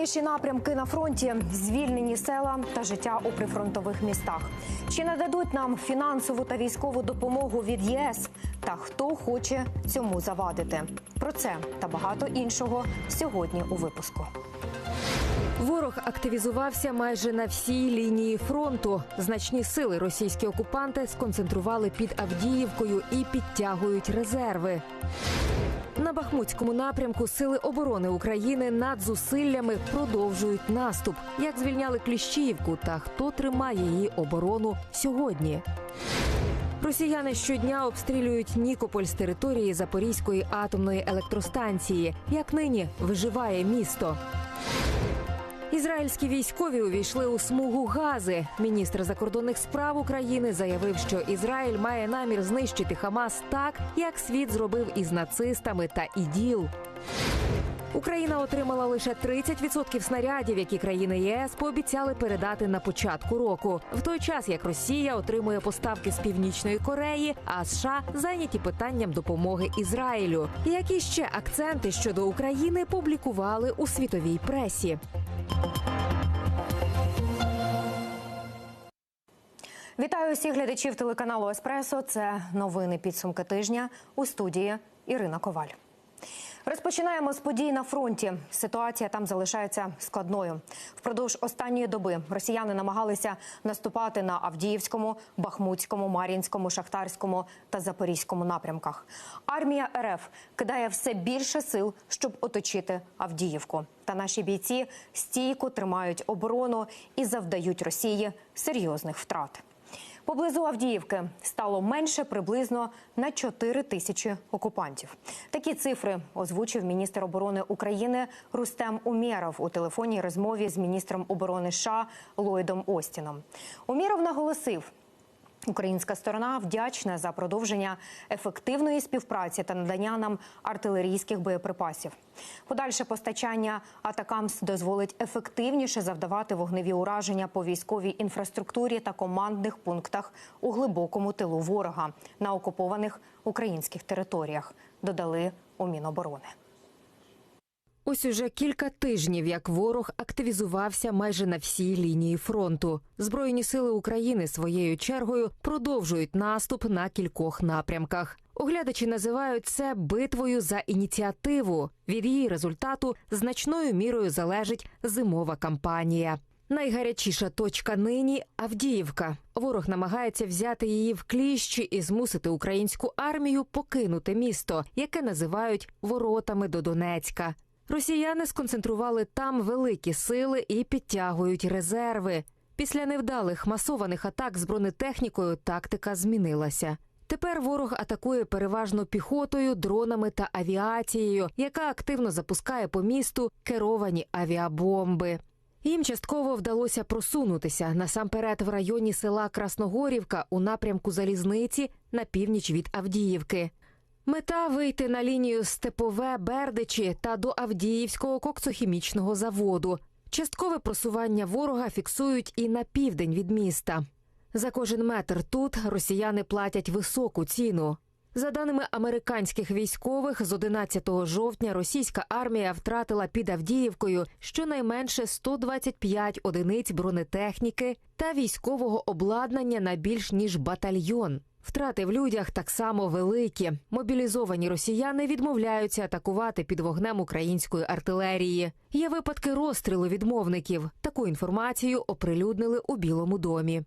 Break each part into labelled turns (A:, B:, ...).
A: Найскладніші напрямки на фронті звільнені села та життя у прифронтових містах. Чи нададуть нам фінансову та військову допомогу від ЄС? Та хто хоче цьому завадити? Про це та багато іншого сьогодні у випуску.
B: Ворог активізувався майже на всій лінії фронту. Значні сили російські окупанти сконцентрували під Авдіївкою і підтягують резерви. На Бахмутському напрямку Сили оборони України над зусиллями продовжують наступ. Як звільняли Кліщіївку та хто тримає її оборону сьогодні? Росіяни щодня обстрілюють Нікополь з території Запорізької атомної електростанції. Як нині виживає місто? Ізраїльські військові увійшли у смугу гази. Міністр закордонних справ України заявив, що Ізраїль має намір знищити Хамас так, як світ зробив із нацистами та іділ. Україна отримала лише 30% снарядів, які країни ЄС пообіцяли передати на початку року. В той час як Росія отримує поставки з північної Кореї, а США зайняті питанням допомоги Ізраїлю. Які ще акценти щодо України публікували у світовій пресі?
A: Вітаю усіх глядачів телеканалу Еспресо. Це новини підсумки тижня у студії Ірина Коваль. Розпочинаємо з подій на фронті. Ситуація там залишається складною. Впродовж останньої доби росіяни намагалися наступати на Авдіївському, Бахмутському, Мар'їнському, Шахтарському та Запорізькому напрямках. Армія РФ кидає все більше сил, щоб оточити Авдіївку. Та наші бійці стійко тримають оборону і завдають Росії серйозних втрат. Поблизу Авдіївки стало менше приблизно на 4 тисячі окупантів. Такі цифри озвучив міністр оборони України Рустем Умєров у телефонній розмові з міністром оборони США Ллойдом Остіном. Умєров наголосив. Українська сторона вдячна за продовження ефективної співпраці та надання нам артилерійських боєприпасів. Подальше постачання атакамс дозволить ефективніше завдавати вогневі ураження по військовій інфраструктурі та командних пунктах у глибокому тилу ворога на окупованих українських територіях. Додали у Міноборони.
B: Ось уже кілька тижнів, як ворог активізувався майже на всій лінії фронту. Збройні сили України своєю чергою продовжують наступ на кількох напрямках. Оглядачі називають це битвою за ініціативу. Від її результату значною мірою залежить зимова кампанія. Найгарячіша точка нині Авдіївка. Ворог намагається взяти її в кліщі і змусити українську армію покинути місто, яке називають воротами до Донецька. Росіяни сконцентрували там великі сили і підтягують резерви. Після невдалих масованих атак з бронетехнікою тактика змінилася. Тепер ворог атакує переважно піхотою, дронами та авіацією, яка активно запускає по місту керовані авіабомби. Їм частково вдалося просунутися насамперед в районі села Красногорівка у напрямку залізниці на північ від Авдіївки. Мета вийти на лінію Степове Бердичі та до Авдіївського коксохімічного заводу. Часткове просування ворога фіксують і на південь від міста. За кожен метр тут росіяни платять високу ціну. За даними американських військових, з 11 жовтня російська армія втратила під Авдіївкою щонайменше 125 одиниць бронетехніки та військового обладнання на більш ніж батальйон. Втрати в людях так само великі. Мобілізовані росіяни відмовляються атакувати під вогнем української артилерії. Є випадки розстрілу відмовників. Таку інформацію оприлюднили у Білому домі.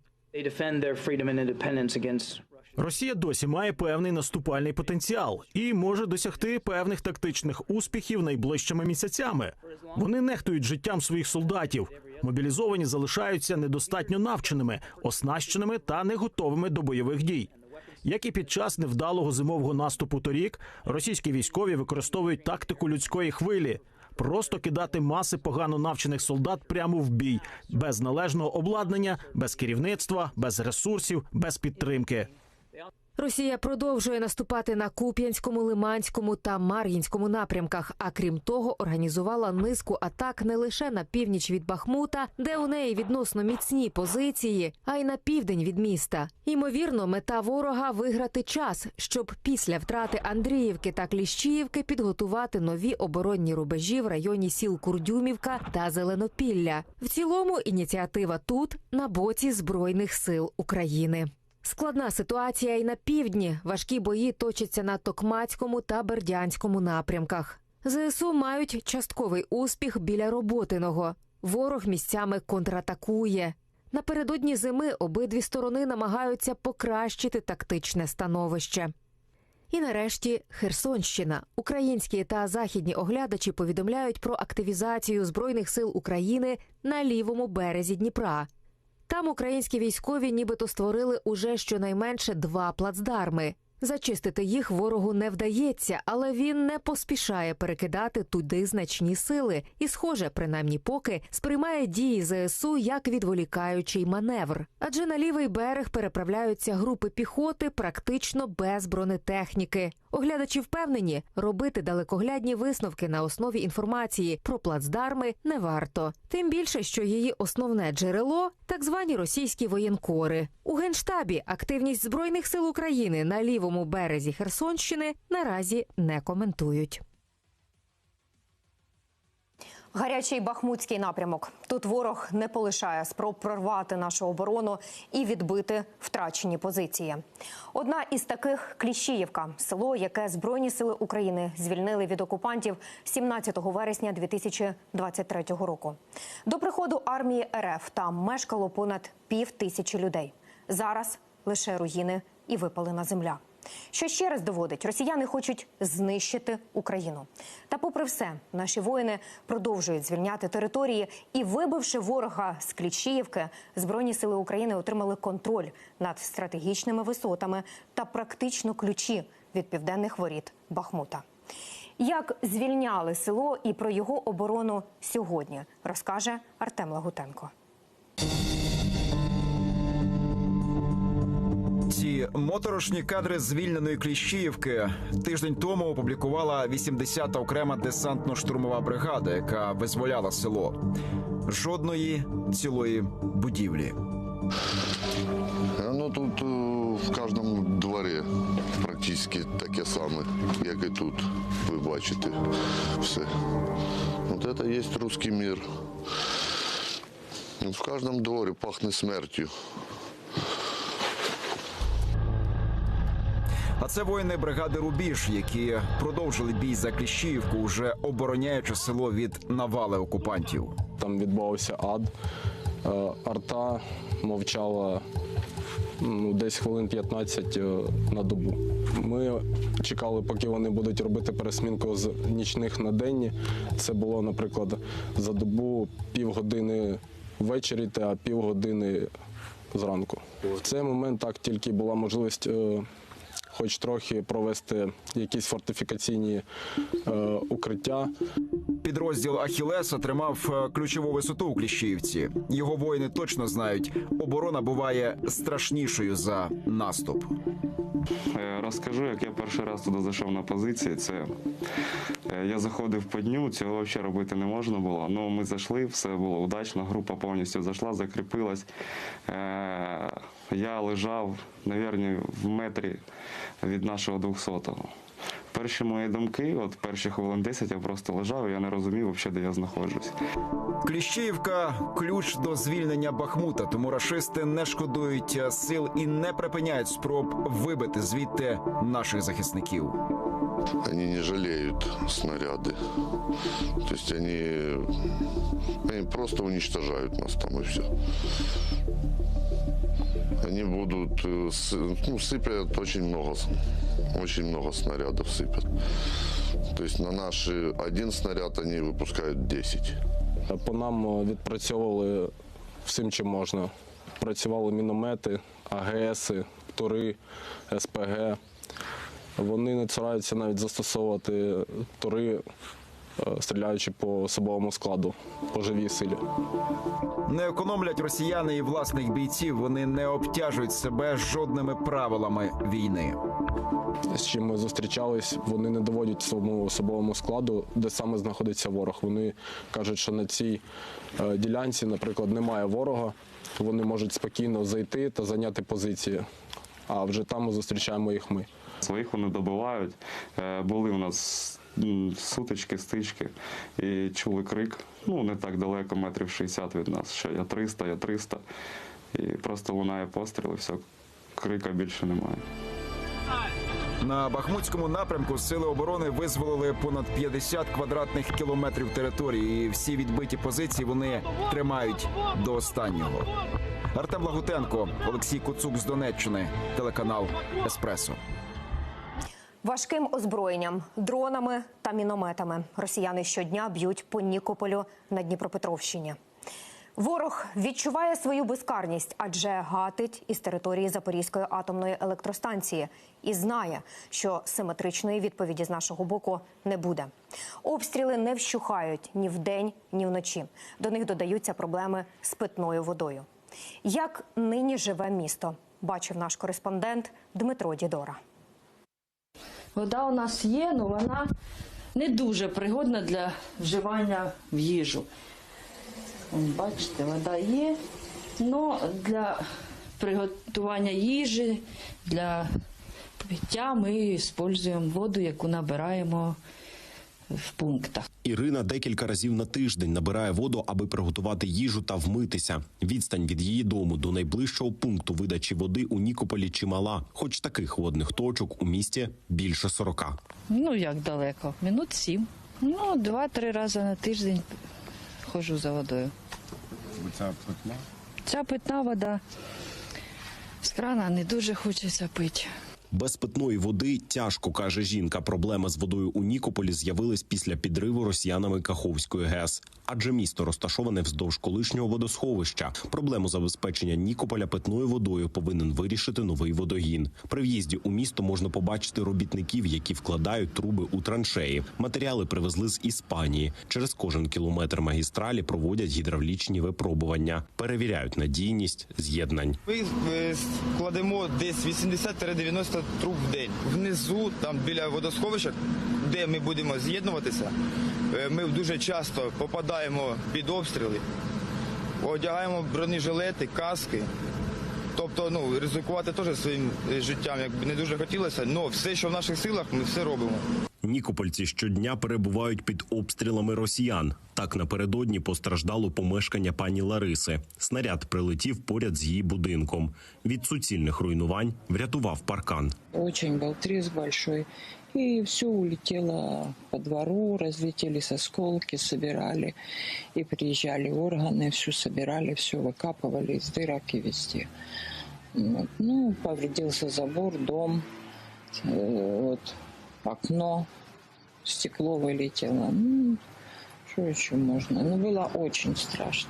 C: Росія досі має певний наступальний потенціал і може досягти певних тактичних успіхів найближчими місяцями. Вони нехтують життям своїх солдатів. Мобілізовані залишаються недостатньо навченими, оснащеними та не готовими до бойових дій. Як і під час невдалого зимового наступу торік, російські військові використовують тактику людської хвилі. Просто кидати маси погано навчених солдат прямо в бій, без належного обладнання, без керівництва, без ресурсів, без підтримки.
B: Росія продовжує наступати на Куп'янському, Лиманському та Мар'їнському напрямках. А крім того, організувала низку атак не лише на північ від Бахмута, де у неї відносно міцні позиції, а й на південь від міста. Ймовірно, мета ворога виграти час, щоб після втрати Андріївки та Кліщіївки підготувати нові оборонні рубежі в районі сіл Курдюмівка та Зеленопілля. В цілому ініціатива тут на боці збройних сил України. Складна ситуація і на півдні. Важкі бої точаться на Токмацькому та Бердянському напрямках. ЗСУ мають частковий успіх біля Роботиного. Ворог місцями контратакує. Напередодні зими обидві сторони намагаються покращити тактичне становище. І нарешті Херсонщина. Українські та західні оглядачі повідомляють про активізацію збройних сил України на лівому березі Дніпра. Там українські військові нібито створили уже щонайменше два плацдарми. Зачистити їх ворогу не вдається, але він не поспішає перекидати туди значні сили і, схоже, принаймні поки сприймає дії ЗСУ як відволікаючий маневр. Адже на лівий берег переправляються групи піхоти практично без бронетехніки. Оглядачі впевнені, робити далекоглядні висновки на основі інформації про плацдарми не варто. Тим більше, що її основне джерело так звані російські воєнкори. У генштабі активність збройних сил України на лівому березі Херсонщини наразі не коментують.
A: Гарячий бахмутський напрямок. Тут ворог не полишає спроб прорвати нашу оборону і відбити втрачені позиції. Одна із таких Кліщіївка, село, яке Збройні сили України звільнили від окупантів 17 вересня 2023 року. До приходу армії РФ там мешкало понад пів тисячі людей. Зараз лише руїни і випалена земля. Що ще раз доводить, росіяни хочуть знищити Україну. Та, попри все, наші воїни продовжують звільняти території і, вибивши ворога з Кліщіївки, збройні сили України отримали контроль над стратегічними висотами та практично ключі від південних воріт Бахмута. Як звільняли село і про його оборону сьогодні, розкаже Артем Лагутенко.
D: Ці моторошні кадри звільненої Кліщіївки тиждень тому опублікувала 80-та окрема десантно-штурмова бригада, яка визволяла село. Жодної цілої будівлі.
E: Оно тут е, в кожному дворі практично таке саме, як і тут. Ви бачите все. От це є русський мир. В кожному дворі пахне смертю.
D: А це воїни бригади Рубіж, які продовжили бій за Кліщіївку, уже обороняючи село від навали окупантів.
F: Там відбувався ад. Е, Арта мовчала ну, десь хвилин 15 е, на добу. Ми чекали, поки вони будуть робити пересмінку з нічних на денні. Це було, наприклад, за добу півгодини ввечері та півгодини зранку. В цей момент так тільки була можливість. Хоч трохи провести якісь фортифікаційні е, укриття.
D: Підрозділ Ахілес отримав е, ключову висоту у Кліщіївці. Його воїни точно знають, оборона буває страшнішою за наступ.
G: Е, Розкажу, як я перший раз туди зайшов на позиції. Це е, я заходив по дню, цього взагалі робити не можна було. Ну ми зайшли, все було удачно. Група повністю зайшла, закріпилась. Я лежав, навірно, в метрі від нашого 200-го. Перші мої думки, от перші хвилин 10 я просто лежав, і я не розумів, взагалі, де я знаходжусь.
D: Кліщіївка ключ до звільнення Бахмута, тому рашисти не шкодують сил і не припиняють спроб вибити звідти наших захисників.
E: Они не жалеют снаряды. То есть они, они просто уничтожают нас там и все Они будут, э, с- ну, сыпят очень много, с- очень много снарядов сыпят. То есть на наши один снаряд они выпускают 10.
F: По нам е, відпрацьовували всім, чим можна. Працювали міномети, АГСи, Тури, СПГ. Вони не цураються навіть застосовувати тури е, стріляючи по особовому складу, по живій силі.
D: Не економлять росіяни і власних бійців. Вони не обтяжують себе жодними правилами війни.
F: З чим ми зустрічались, вони не доводять своєму особовому складу, де саме знаходиться ворог. Вони кажуть, що на цій е, ділянці, наприклад, немає ворога. Вони можуть спокійно зайти та зайняти позиції. А вже там ми зустрічаємо їх ми.
G: Своїх вони добивають. Е, Були у нас сутички, стички і чули крик. Ну, не так далеко, метрів 60 від нас. Що я 300, я 300. І просто лунає постріл, і все, крика більше немає.
D: На Бахмутському напрямку сили оборони визволили понад 50 квадратних кілометрів території. І всі відбиті позиції вони тримають до останнього. Артем Лагутенко, Олексій Коцук з Донеччини, телеканал Еспресо.
A: Важким озброєнням, дронами та мінометами росіяни щодня б'ють по Нікополю на Дніпропетровщині. Ворог відчуває свою безкарність, адже гатить із території Запорізької атомної електростанції і знає, що симетричної відповіді з нашого боку не буде. Обстріли не вщухають ні вдень, ні вночі. До них додаються проблеми з питною водою. Як нині живе місто, бачив наш кореспондент Дмитро Дідора.
H: Вода у нас є, але вона не дуже пригодна для вживання в їжу. Бачите, вода є, але для приготування їжі, для пиття ми використовуємо воду, яку набираємо в пунктах.
I: Ірина декілька разів на тиждень набирає воду, аби приготувати їжу та вмитися. Відстань від її дому до найближчого пункту видачі води у Нікополі чимала, хоч таких водних точок у місті більше 40.
H: Ну, як далеко? Минут сім. Ну, два-три рази на тиждень ходжу за водою.
F: Ця питна?
H: Ця питна вода з крана не дуже хочеться пити.
I: Без питної води тяжко каже жінка. Проблема з водою у Нікополі з'явилась після підриву росіянами Каховської ГЕС, адже місто розташоване вздовж колишнього водосховища. Проблему забезпечення Нікополя питною водою повинен вирішити новий водогін. При в'їзді у місто можна побачити робітників, які вкладають труби у траншеї. Матеріали привезли з Іспанії. Через кожен кілометр магістралі проводять гідравлічні випробування, перевіряють надійність з'єднань.
J: Ми е, кладемо десь 80-90 труб в день. Внизу, там біля водосховища, де ми будемо з'єднуватися, е, ми дуже часто попадаємо під обстріли, одягаємо бронежилети, каски. Тобто, ну, ризикувати теж своїм е, життям, якби не дуже хотілося, але все, що в наших силах, ми все робимо.
I: Нікопольці щодня перебувають під обстрілами росіян. Так напередодні постраждало помешкання пані Лариси. Снаряд прилетів поряд з її будинком. Від суцільних руйнувань врятував паркан.
K: Очень был треск большой. И все улетело по двору, разлетелись осколки, собирали. И приезжали органы, все собирали, все выкапывали из дырок и везде. Вот. Ну, повредился забор, дом, э, вот, окно, стекло вылетело. Ну, что еще можно? Ну, было очень страшно.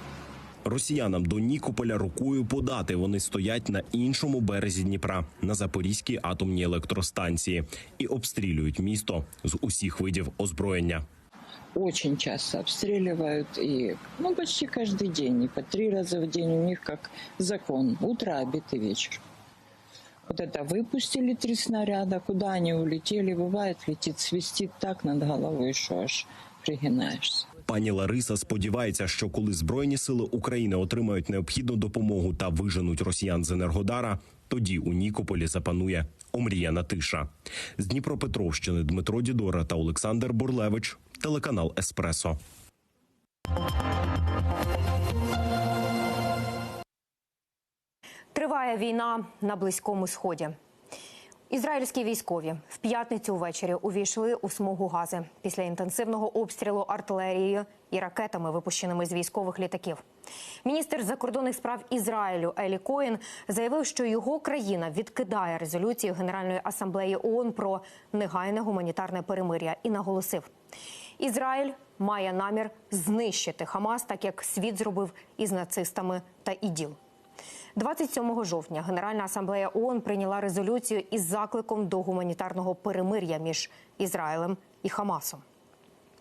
I: Росіянам до Нікополя рукою подати. Вони стоять на іншому березі Дніпра на Запорізькій атомній електростанції і обстрілюють місто з усіх видів озброєння.
K: Очень часто обстреливают и, ну, почти каждый день, и по три раза в день у них как закон. Утро, обед и вечер. Вот это выпустили три снаряда, куда они улетели, бывает, летит, свистит так над головой, что аж пригинаешься.
I: Пані Лариса сподівається, що коли збройні сили України отримають необхідну допомогу та виженуть росіян з енергодара, тоді у Нікополі запанує омріяна тиша. З Дніпропетровщини Дмитро Дідора та Олександр Бурлевич, телеканал Еспресо.
A: Триває війна на близькому сході. Ізраїльські військові в п'ятницю ввечері увійшли у смугу гази після інтенсивного обстрілу артилерією і ракетами, випущеними з військових літаків. Міністр закордонних справ Ізраїлю Елі Коін заявив, що його країна відкидає резолюцію Генеральної асамблеї ООН про негайне гуманітарне перемир'я і наголосив: Ізраїль має намір знищити Хамас, так як світ зробив із нацистами та іділ. 27 жовтня Генеральна асамблея ООН прийняла резолюцію із закликом до гуманітарного перемир'я між Ізраїлем і Хамасом.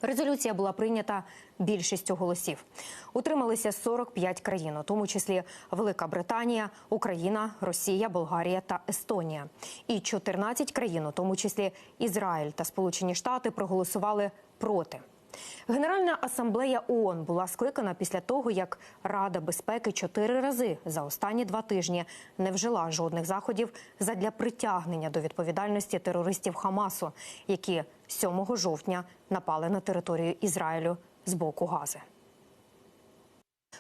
A: Резолюція була прийнята більшістю голосів. Утрималися 45 країн, у тому числі Велика Британія, Україна, Росія, Болгарія та Естонія. І 14 країн, у тому числі Ізраїль та Сполучені Штати, проголосували проти. Генеральна асамблея ООН була скликана після того, як Рада безпеки чотири рази за останні два тижні не вжила жодних заходів задля притягнення до відповідальності терористів Хамасу, які 7 жовтня напали на територію Ізраїлю з боку Гази.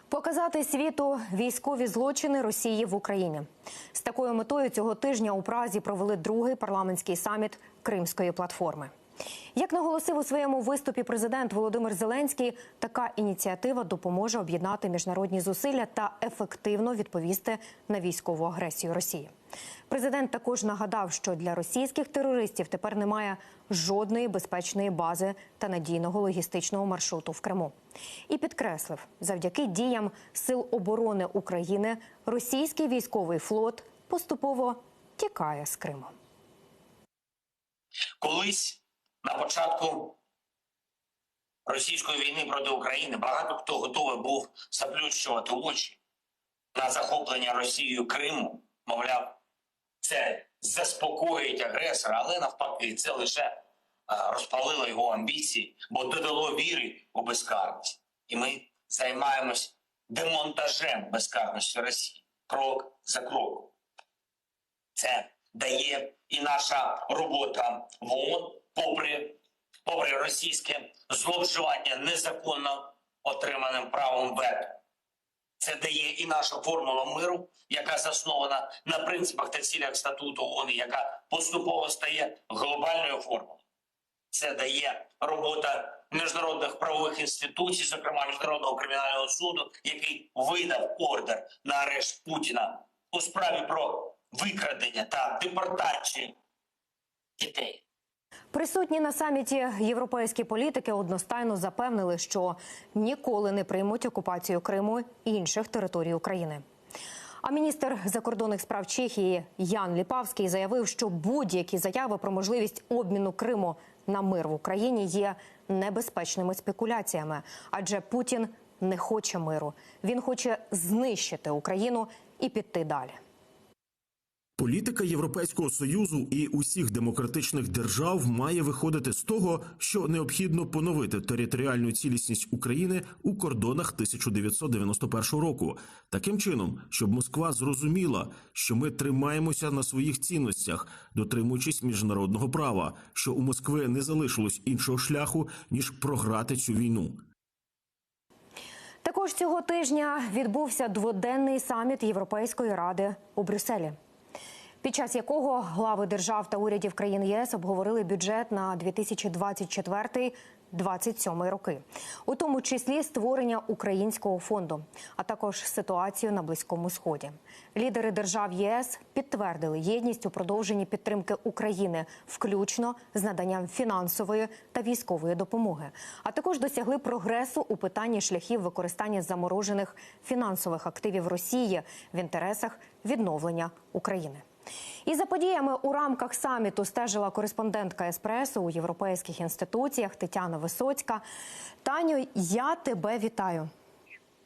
A: Показати світу військові злочини Росії в Україні з такою метою цього тижня у Празі провели другий парламентський саміт Кримської платформи. Як наголосив у своєму виступі президент Володимир Зеленський, така ініціатива допоможе об'єднати міжнародні зусилля та ефективно відповісти на військову агресію Росії. Президент також нагадав, що для російських терористів тепер немає жодної безпечної бази та надійного логістичного маршруту в Криму. І підкреслив, завдяки діям сил оборони України російський військовий флот поступово тікає з Криму.
L: Колись на початку російської війни проти України багато хто готовий був заплющувати очі на захоплення Росією Криму. Мовляв, це заспокоїть агресора, але навпаки, це лише е, розпалило його амбіції, бо додало віри у безкарність. І ми займаємось демонтажем безкарності Росії крок за кроком. Це дає і наша робота в ООН, попри, попри російське зловживання незаконно отриманим правом вето. Це дає і наша формула миру, яка заснована на принципах та цілях статуту ООН, яка поступово стає глобальною формулою. Це дає робота міжнародних правових інституцій, зокрема міжнародного кримінального суду, який видав ордер на арешт Путіна у справі про викрадення та депортацію дітей.
A: Присутні на саміті європейські політики одностайно запевнили, що ніколи не приймуть окупацію Криму і інших територій України. А міністр закордонних справ Чехії Ян Ліпавський заявив, що будь-які заяви про можливість обміну Криму на мир в Україні є небезпечними спекуляціями, адже Путін не хоче миру. Він хоче знищити Україну і піти далі.
C: Політика Європейського союзу і усіх демократичних держав має виходити з того, що необхідно поновити територіальну цілісність України у кордонах 1991 року, таким чином, щоб Москва зрозуміла, що ми тримаємося на своїх цінностях, дотримуючись міжнародного права, що у Москви не залишилось іншого шляху ніж програти цю війну.
A: Також цього тижня відбувся дводенний саміт Європейської ради у Брюсселі. Під час якого глави держав та урядів країн ЄС обговорили бюджет на 2024-2027 роки, у тому числі створення українського фонду, а також ситуацію на близькому сході. Лідери держав ЄС підтвердили єдність у продовженні підтримки України, включно з наданням фінансової та військової допомоги, а також досягли прогресу у питанні шляхів використання заморожених фінансових активів Росії в інтересах відновлення України. І за подіями у рамках саміту стежила кореспондентка Еспресо у європейських інституціях Тетяна Висоцька. Таню, я тебе вітаю.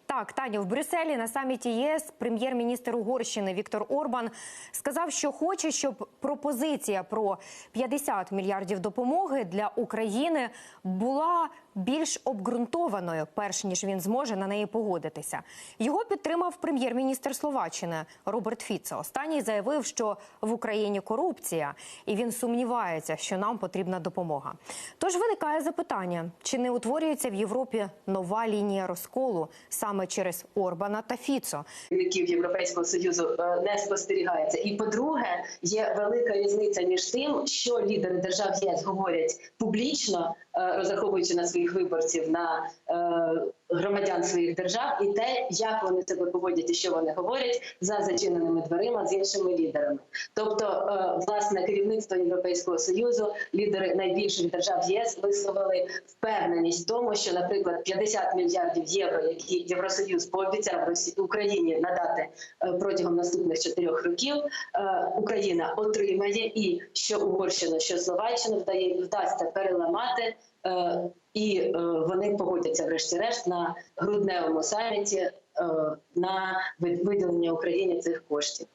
A: Так, Таню, в Брюсселі на саміті ЄС прем'єр-міністр Угорщини Віктор Орбан сказав, що хоче, щоб пропозиція про 50 мільярдів допомоги для України була більш обґрунтованою, перш ніж він зможе на неї погодитися. Його підтримав прем'єр-міністр Словаччини Роберт Фіцо. Останній заявив, що в Україні корупція, і він сумнівається, що нам потрібна допомога. Тож виникає запитання: чи не утворюється в Європі нова лінія розколу саме через Орбана та Фіцо?
M: керівників Європейського союзу е, не спостерігається. І по-друге, є велика різниця між тим, що лідери держав ЄС говорять публічно, розраховуючи на своїх виборців на е, громадян своїх держав і те, як вони себе поводять і що вони говорять за зачиненими дверима з іншими лідерами. Тобто, е, власне, керівництво Європейського союзу, лідери найбільших держав ЄС висловили впевненість в тому, що, наприклад, 50 мільярдів євро, які Євросоюз пообіцяв Україні надати е, протягом наступних чотирьох років, е, Україна отримає, і що Угорщину, що Словаччину вдає вдасться переламати. І е, вони погодяться, врешті-решт, на грудневому саміті е, на ви- виділення Україні цих коштів.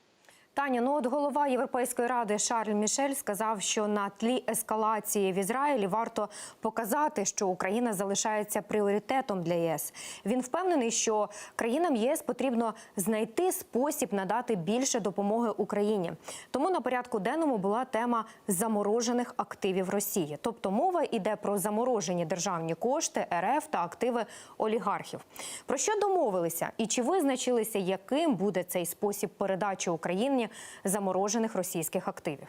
A: Таня, ну от голова Європейської ради Шарль Мішель сказав, що на тлі ескалації в Ізраїлі варто показати, що Україна залишається пріоритетом для ЄС. Він впевнений, що країнам ЄС потрібно знайти спосіб надати більше допомоги Україні. Тому на порядку денному була тема заморожених активів Росії. Тобто мова йде про заморожені державні кошти РФ та активи олігархів. Про що домовилися і чи визначилися, яким буде цей спосіб передачі Україні заморожених російських активів?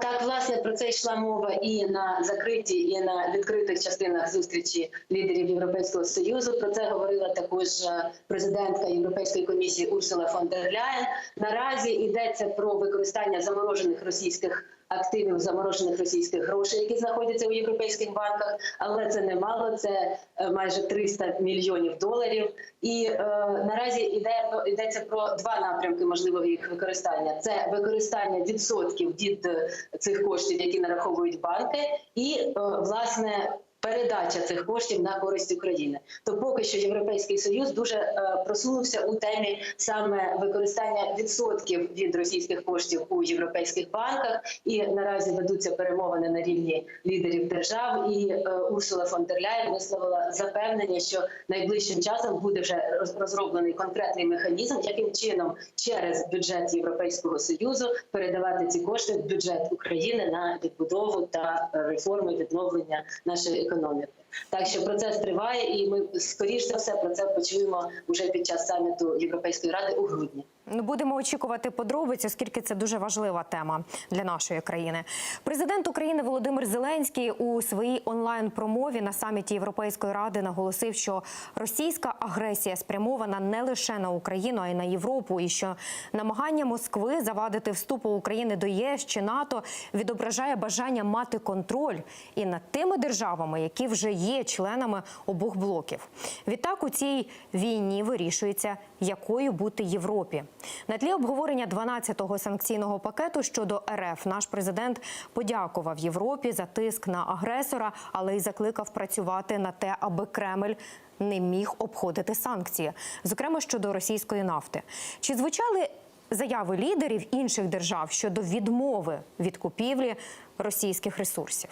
M: Так, власне, про це йшла мова і на закритій, і на відкритих частинах зустрічі лідерів Європейського союзу. Про це говорила також е, президентка Європейської комісії Урсула фон дер Ляєн. Наразі йдеться про використання заморожених російських активів, заморожених російських грошей, які знаходяться у європейських банках. Але це немало, це е, майже 300 мільйонів доларів. І е, наразі йде йдеться про два напрямки можливого їх використання: це використання відсотків від е, цих коштів, які нараховують банки, і е, власне. Передача цих коштів на користь України, то поки що європейський союз дуже е, просунувся у темі саме використання відсотків від російських коштів у європейських банках, і наразі ведуться перемовини на рівні лідерів держав. І е, Урсула фон дер Ляєн висловила запевнення, що найближчим часом буде вже роз- розроблений конкретний механізм, яким чином через бюджет Європейського союзу передавати ці кошти в бюджет України на відбудову та е, реформи відновлення нашої економіки. Так що процес триває, і ми скоріш за все про це почуємо вже під час саміту Європейської ради у грудні.
A: Ну, Будемо очікувати подробиць, оскільки це дуже важлива тема для нашої країни. Президент України Володимир Зеленський у своїй онлайн-промові на саміті Європейської ради наголосив, що російська агресія спрямована не лише на Україну, а й на Європу, і що намагання Москви завадити вступу України до ЄС чи НАТО відображає бажання мати контроль і над тими державами, які вже є членами обох блоків. Відтак у цій війні вирішується, якою бути Європі. На тлі обговорення 12-го санкційного пакету щодо РФ наш президент подякував Європі за тиск на агресора, але й закликав працювати на те, аби Кремль. Не міг обходити санкції, зокрема щодо російської нафти. Чи звучали заяви лідерів інших держав щодо відмови від купівлі російських ресурсів?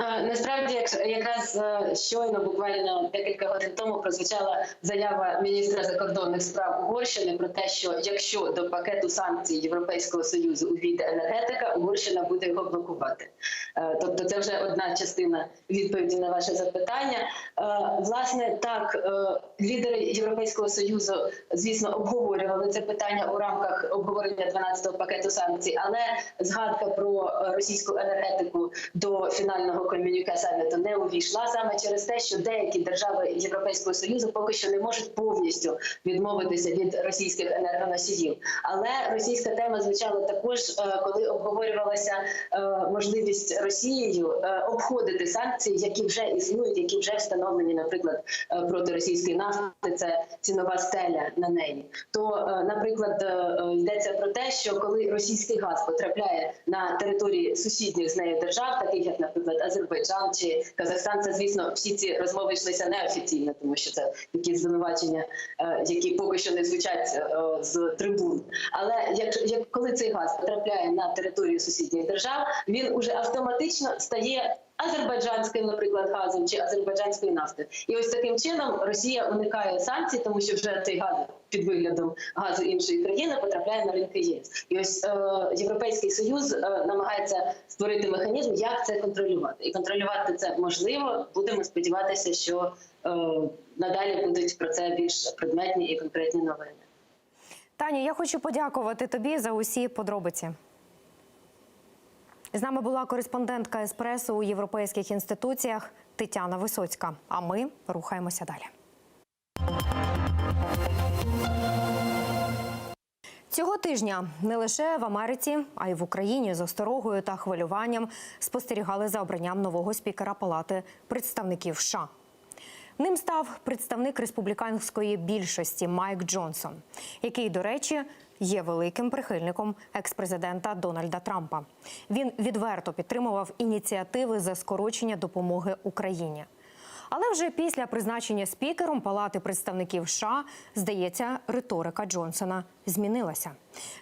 M: Насправді, як- якраз е, щойно, буквально декілька годин тому, прозвучала заява міністра закордонних справ Угорщини про те, що якщо до пакету санкцій Європейського союзу увійде енергетика, Угорщина буде його блокувати. Е, Тобто, це вже одна частина відповіді на ваше запитання. Е, Власне, так лідери Європейського союзу, звісно, обговорювали це питання у рамках обговорення 12-го пакету санкцій, але згадка про російську енергетику до фінального ком'юніке саміту не увійшла саме через те, що деякі держави Європейського союзу поки що не можуть повністю відмовитися від російських енергоносіїв. Але російська тема звучала також, е, коли обговорювалася е, можливість Росією е, обходити санкції, які вже існують, які вже встановлені, наприклад, проти російської нафти. Це цінова стеля на неї. То, наприклад, йдеться про те, що коли російський газ потрапляє на території сусідніх з нею держав, таких як, наприклад, Азербайджан чи Казахстан, це звісно всі ці розмови йшлися неофіційно, тому що це такі звинувачення, е, які поки що не звучать е, з трибун. Але як, як коли цей газ потрапляє на територію сусідніх держав, він уже автоматично стає. Азербайджанським, наприклад, газом чи азербайджанською нафтою, і ось таким чином Росія уникає санкцій, тому що вже цей газ під виглядом газу іншої країни потрапляє на ринки ЄС. І ось е, Європейський союз е, намагається створити механізм, як це контролювати, і контролювати це можливо. Будемо сподіватися, що е, надалі будуть про це більш предметні і конкретні новини.
A: Таню, я хочу подякувати тобі за усі подробиці. З нами була кореспондентка еспресо у європейських інституціях Тетяна Висоцька. А ми рухаємося далі. Цього тижня не лише в Америці, а й в Україні з осторогою та хвилюванням спостерігали за обранням нового спікера Палати представників США. Ним став представник республіканської більшості Майк Джонсон, який, до речі, є великим прихильником експрезидента Дональда Трампа. Він відверто підтримував ініціативи за скорочення допомоги Україні. Але вже після призначення спікером Палати представників США, здається, риторика Джонсона змінилася.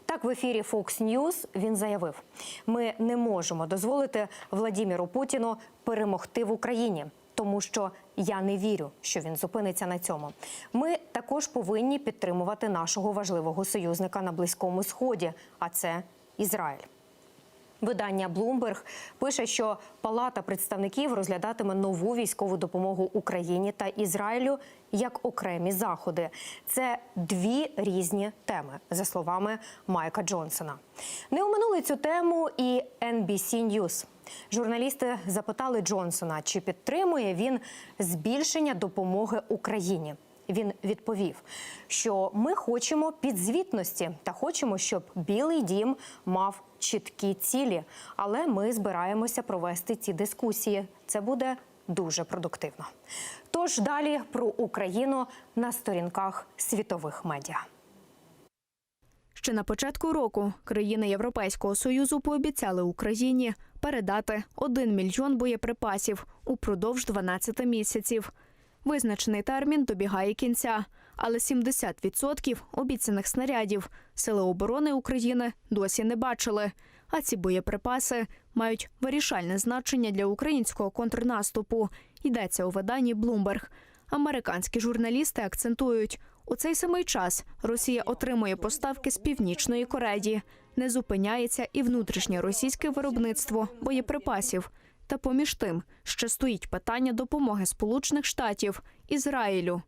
A: Так, в ефірі Fox News він заявив: ми не можемо дозволити Владіміру Путіну перемогти в Україні. Тому що я не вірю, що він зупиниться на цьому. Ми також повинні підтримувати нашого важливого союзника на близькому сході, а це Ізраїль. Видання Bloomberg пише, що Палата представників розглядатиме нову військову допомогу Україні та Ізраїлю як окремі заходи. Це дві різні теми, за словами Майка Джонсона. Не оминули цю тему і NBC News. Журналісти запитали Джонсона, чи підтримує він збільшення допомоги Україні. Він відповів, що ми хочемо підзвітності та хочемо, щоб Білий Дім мав чіткі цілі. Але ми збираємося провести ці дискусії. Це буде дуже продуктивно. Тож далі про Україну на сторінках світових медіа.
N: Ще на початку року країни Європейського союзу пообіцяли Україні передати 1 мільйон боєприпасів упродовж 12 місяців. Визначений термін добігає кінця, але 70% обіцяних снарядів Сили оборони України досі не бачили. А ці боєприпаси мають вирішальне значення для українського контрнаступу. Йдеться у виданні Bloomberg. Американські журналісти акцентують, у цей самий час Росія отримує поставки з північної Кореї. Не зупиняється і внутрішнє російське виробництво боєприпасів. Та поміж тим ще стоїть питання допомоги Сполучених Штатів Ізраїлю.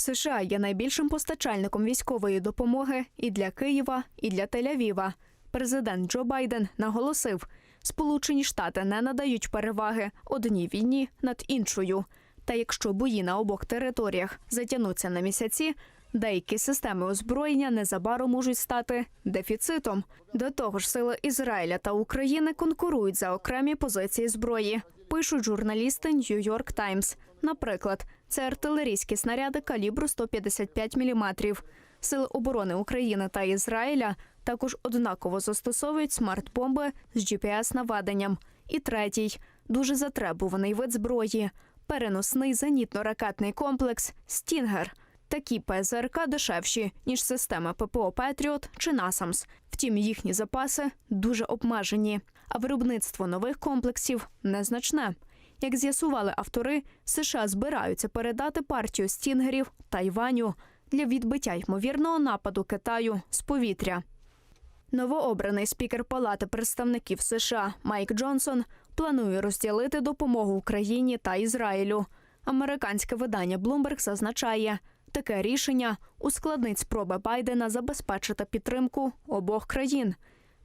N: США є найбільшим постачальником військової допомоги і для Києва, і для Тель-Авіва. Президент Джо Байден наголосив, Сполучені Штати не надають переваги одній війні над іншою. Та якщо бої на обох територіях затягнуться на місяці, деякі системи озброєння незабаром можуть стати дефіцитом. До того ж, сили Ізраїля та України конкурують за окремі позиції зброї. Пишуть журналісти New York Times. Наприклад, це артилерійські снаряди калібру 155 мм. Сили оборони України та Ізраїля також однаково застосовують смарт-бомби з GPS-наведенням. І третій дуже затребуваний вид зброї переносний зенітно-ракетний комплекс Стінгер. Такі ПЗРК дешевші ніж система ППО Петріот чи Насамс. Втім, їхні запаси дуже обмежені, а виробництво нових комплексів незначне. Як з'ясували автори, США збираються передати партію стінгерів Тайваню для відбиття ймовірного нападу Китаю з повітря. Новообраний спікер Палати представників США Майк Джонсон планує розділити допомогу Україні та Ізраїлю. Американське видання Bloomberg зазначає, таке рішення ускладнить спроби Байдена забезпечити підтримку обох країн.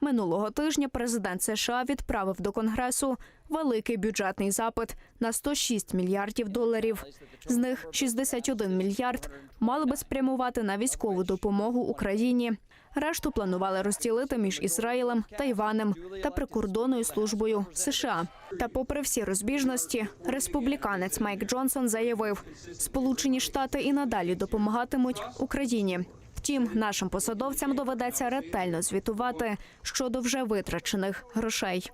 N: Минулого тижня президент США відправив до Конгресу великий бюджетний запит на 106 мільярдів доларів. З них 61 мільярд мали би спрямувати на військову допомогу Україні. Решту планували розділити між Ізраїлем, Тайванем та прикордонною службою США. Та, попри всі розбіжності, республіканець Майк Джонсон заявив, Сполучені Штати і надалі допомагатимуть Україні. Втім, нашим посадовцям доведеться ретельно звітувати щодо вже витрачених грошей.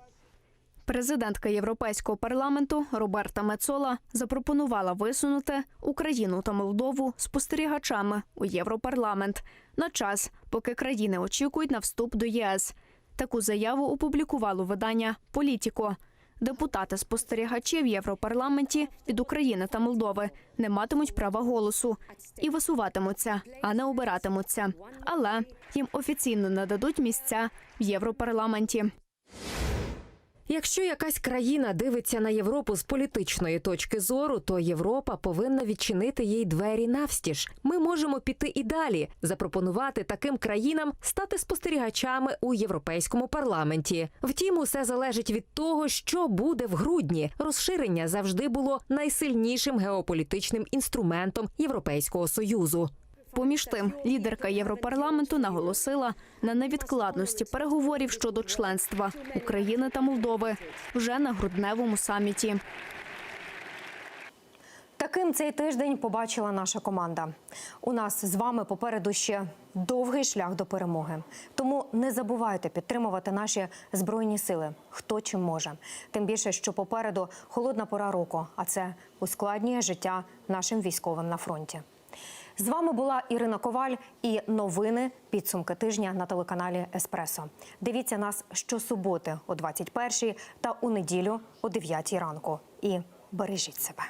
N: Президентка Європейського парламенту Роберта Мецола запропонувала висунути Україну та Молдову спостерігачами у Європарламент на час, поки країни очікують на вступ до ЄС. Таку заяву опублікувало видання Політіко. Депутати-спостерігачі в Європарламенті від України та Молдови не матимуть права голосу і висуватимуться, а не обиратимуться. Але їм офіційно нададуть місця в Європарламенті.
B: Якщо якась країна дивиться на Європу з політичної точки зору, то Європа повинна відчинити їй двері навстіж. Ми можемо піти і далі, запропонувати таким країнам стати спостерігачами у європейському парламенті. Втім, усе залежить від того, що буде в грудні. Розширення завжди було найсильнішим геополітичним інструментом Європейського союзу.
N: Поміж тим, лідерка Європарламенту наголосила на невідкладності переговорів щодо членства України та Молдови вже на грудневому саміті.
A: Таким цей тиждень побачила наша команда. У нас з вами попереду ще довгий шлях до перемоги. Тому не забувайте підтримувати наші збройні сили, хто чим може. Тим більше, що попереду холодна пора року, а це ускладнює життя нашим військовим на фронті. З вами була Ірина Коваль і новини підсумки тижня на телеканалі Еспресо. Дивіться нас щосуботи о 21 та у неділю о 9 ранку. І бережіть себе.